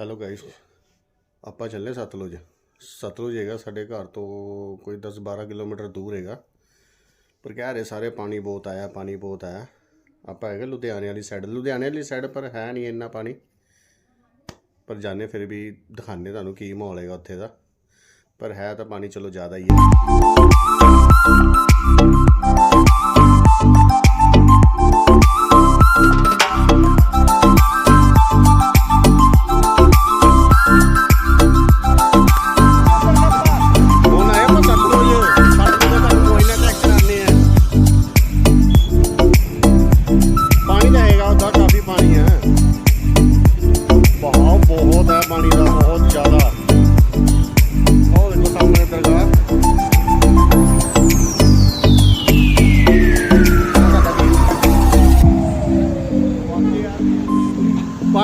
Hello guys ਆਪਾਂ ਚੱਲੇ ਸਤਲੁਜ। ਸਤਲੁਜ ਹੈਗਾ ਸਾਡੇ ਘਰ ਤੋਂ ਕੋਈ 10-12 ਕਿਲੋਮੀਟਰ ਦੂਰ ਹੈਗਾ। ਪਰ ਕਹਿ ਰਹੇ ਸਾਰੇ ਪਾਣੀ ਬਹੁਤ ਆਇਆ, ਪਾਣੀ ਬਹੁਤ ਆਇਆ। ਆਪਾਂ ਹੈਗੇ ਲੁਧਿਆਣੇ ਵਾਲੀ ਸਾਈਡ ਲੁਧਿਆਣੇ ਵਾਲੀ ਸਾਈਡ ਪਰ ਹੈ ਨਹੀਂ ਇੰਨਾ ਪਾਣੀ। ਪਰ ਜਾਣੇ ਫਿਰ ਵੀ ਦਿਖਾਣੇ ਤੁਹਾਨੂੰ ਕੀ ਮਾਹੌਲ ਹੈਗਾ ਉੱਥੇ ਦਾ। ਪਰ ਹੈ ਤਾਂ ਪਾਣੀ ਚਲੋ ਜ਼ਿਆਦਾ ਹੀ ਹੈ।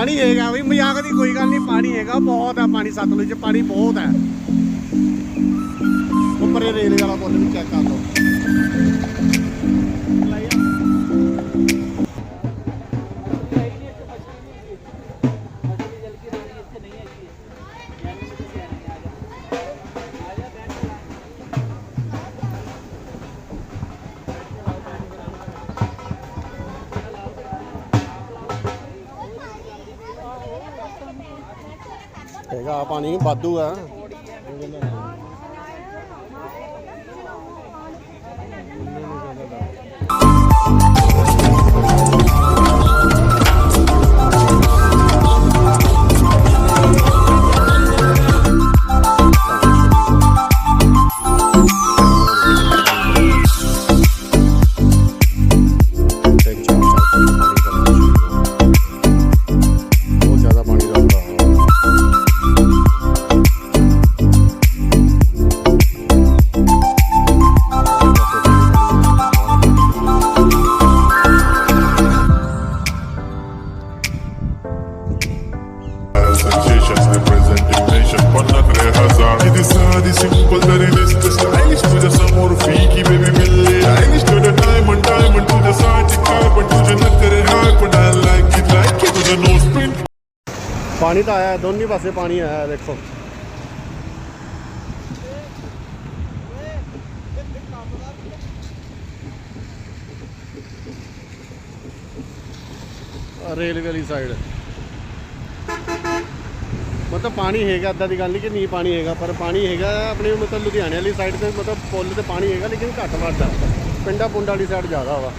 ਪਾਣੀ ਹੈਗਾ ਵੀ, ਮਜ਼ਾਕ ਦੀ ਕੋਈ ਗੱਲ ਨਹੀਂ, ਪਾਣੀ ਹੈਗਾ, ਬਹੁਤ ਹੈ ਪਾਣੀ, ਸਤਲੁਜ ਪਾਣੀ ਬਹੁਤ ਹੈ ਉੱਪਰੇ ਰੇਲ ਵਾਲਾ ਪੁੱਲ ਵੀ ਚੈੱਕ ਕਰ ਲਓ। ਹੈਗਾ ਪਾਣੀ ਵਾਧੂ ਆ। sensation representing nation But not rehearsal It is sad, it's simple, that it is the stylish To the some more fiki, baby, milli Stylish to the diamond, diamond To the side, carbon To the nakare, harbon I like it, like it To the nose print ਪਾਣੀ ਤਾਂ ਆਇਆ ਦੋਨੇ ਪਾਸੇ ਪਾਣੀ ਆਇਆ ਦੇਖੋ railway ਵਾਲੀ side ਮਤਲਬ ਪਾਣੀ ਹੈਗਾ ਅੱਦਾਂ ਦੀ ਗੱਲ ਨਹੀਂ ਕਿ ਨਹੀਂ ਪਾਣੀ ਹੈਗਾ, ਪਰ ਪਾਣੀ ਹੈਗਾ ਆਪਣੇ ਮਤਲਬ ਲੁਧਿਆਣੇ ਵਾਲੀ ਸਾਈਡ ਤੇ ਮਤਲਬ ਪੁੱਲ ਤੇ ਪਾਣੀ ਹੈਗਾ, ਲੇਕਿਨ ਘੱਟ ਵੱਧਦਾ ਪਿੰਡਾਂ ਪੁੰਡਾਂ ਵਾਲੀ ਸਾਈਡ ਜ਼ਿਆਦਾ ਵਾ।